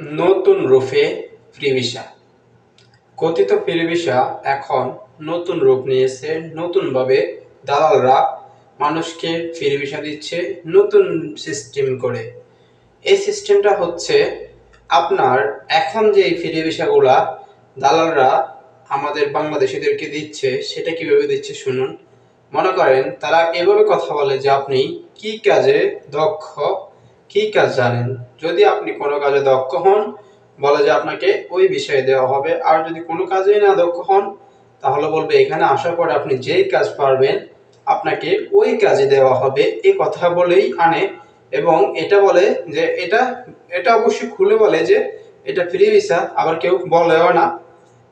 নতুন রূপে ফ্রি কথিত ফ্রি ভিসা এখন নতুন রূপ নিয়েছে, নতুনভাবে দালালরা মানুষকে ফ্রি ভিসা দিচ্ছে, নতুন সিস্টেম করে। এই সিস্টেমটা হচ্ছে আপনার এখন যে এই দালালরা আমাদের বাংলাদেশিদেরকে দিচ্ছে, সেটা কীভাবে দিচ্ছে শুনুন। মনে করেন তারা এভাবে কথা বলে যে আপনি কি কাজে দক্ষ কি কাজ জানেন? যদি আপনি কোনো কাজে দক্ষ হন, বলে যে আপনাকে ওই বিষয়ে দেওয়া হবে। আর যদি কোনো কাজেই না দক্ষ হন, তাহলে বলবে, এখানে আসার পরে আপনি যেই কাজ পারবেন, আপনাকে ওই কাজে দেওয়া হবে। এই কথা বলেই আনে এবং এটা বলে যে, এটা এটা অবশ্যই খুলে বলে যে, এটা ফ্রি ভিসা। আবার কেউ বলেও না।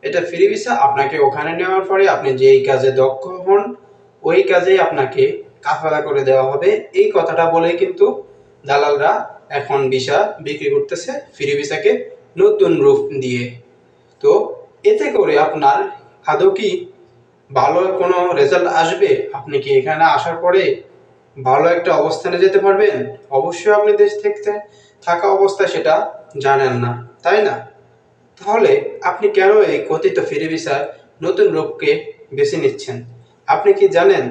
এটা ফ্রি ভিসা, আপনাকে ওখানে নেওয়ার পরে আপনি যেই কাজে দক্ষ হন, ওই কাজেই আপনাকে কাফালা করে দেওয়া হবে। এই কথাটা বলেই কিন্তু দালালরা এখন ভিসা বিক্রি করতেছে, ফ্রি ভিসাকে নতুন রূপ দিয়ে। তো এতে করে আপনার আদৌ কি ভালো কোনো রেজাল্ট আসবে? আপনি কি এখানে আসার পরে ভালো একটা অবস্থানে যেতে পারবেন? অবশ্যই আপনি দেশ থেকে থাকা অবস্থায় সেটা জানেন না, তাই না? তাহলে আপনি কেন এই কথিত ফ্রি ভিসার নতুন রূপকে বেছে নিচ্ছেন? আপনি কি জানেন?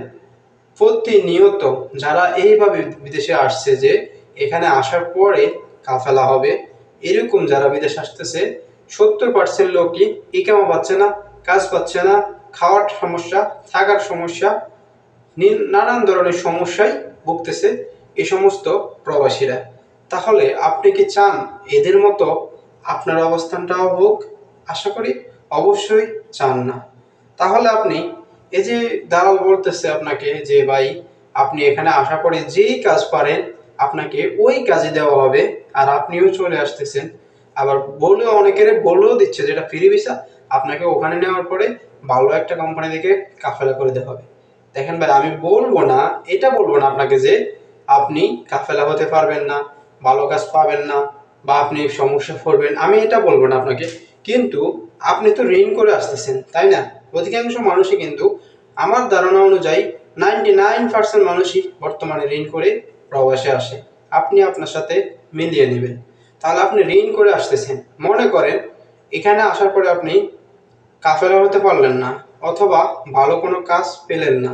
প্রতিনিয়ত যারা এইভাবে বিদেশে আসছে যে এখানে আসার পরে কাফেলা হবে। এরকম যারা বিদেশ আসতেছে, সত্তর পার্সেন্ট লোকই ইকামা পাচ্ছে না, কাজ পাচ্ছে না, খাওয়ার সমস্যা, থাকার সমস্যা নানান ধরনের সমস্যায় ভুগতেছে এই সমস্ত প্রবাসীরা। তাহলে আপনি কি চান এদের মতো আপনার অবস্থানটাও হোক? আশা করি অবশ্যই চান না। তাহলে আপনি এই যে দালাল বলতেছে আপনাকে যে, ভাই, আপনি এখানে আশা পরে যেই কাজ পারেন আপনাকে ওই কাজে দেওয়া হবে, আর আপনিও চলে আসতেছেন। আবার বলেও অনেকের বলেও দিচ্ছে যেটা ফ্রি ভিসা আপনাকে ওখানে নেওয়ার পরে ভালো একটা কোম্পানি থেকে কাফেলা করে দেওয়া হবে। দেখেন ভাই, আমি বলব না, এটা বলব না আপনাকে যে আপনি কাফেলা হতে পারবেন না, ভালো কাজ পাবেন না, বা আপনি সমস্যা পড়বেন, আমি এটা বলব না আপনাকে। কিন্তু আপনি তো ঋণ করে আসতেছেন, তাই না? অধিকাংশ মানুষই কিন্তু আমার ধারণা অনুযায়ী নাইনটি নাইন পার্সেন্ট মানুষই বর্তমানে ঋণ করে প্রবাসে আসে। আপনি আপনার সাথে মিলিয়ে নেবেন। তাহলে আপনি ঋণ করে আসতেছেন। মনে করেন, এখানে আসার পরে আপনি কাফেলা হতে পারলেন না, অথবা ভালো কোনো কাজ পেলেন না।